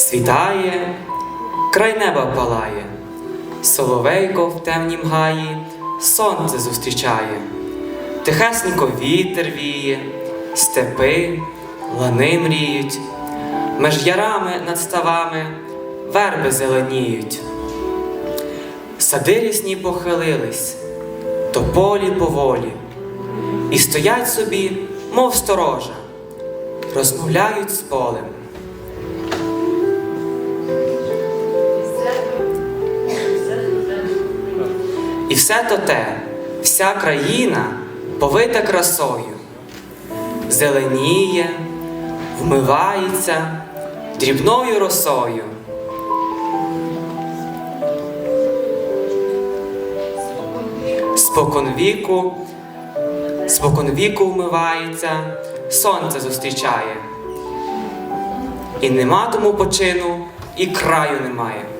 Світає, край неба палає, соловейко в темнім гаї, сонце зустрічає, тихесненько вітер віє, степи, лани мріють, меж ярами над ставами верби зеленіють. Сади рісні похилились, тополі поволі, і стоять собі, мов сторожа, розмовляють з полем. І все то те, вся країна повита красою, зеленіє, вмивається дрібною росою. Споконвіку, споконвіку вмивається, сонце зустрічає. І нема тому почину, і краю немає.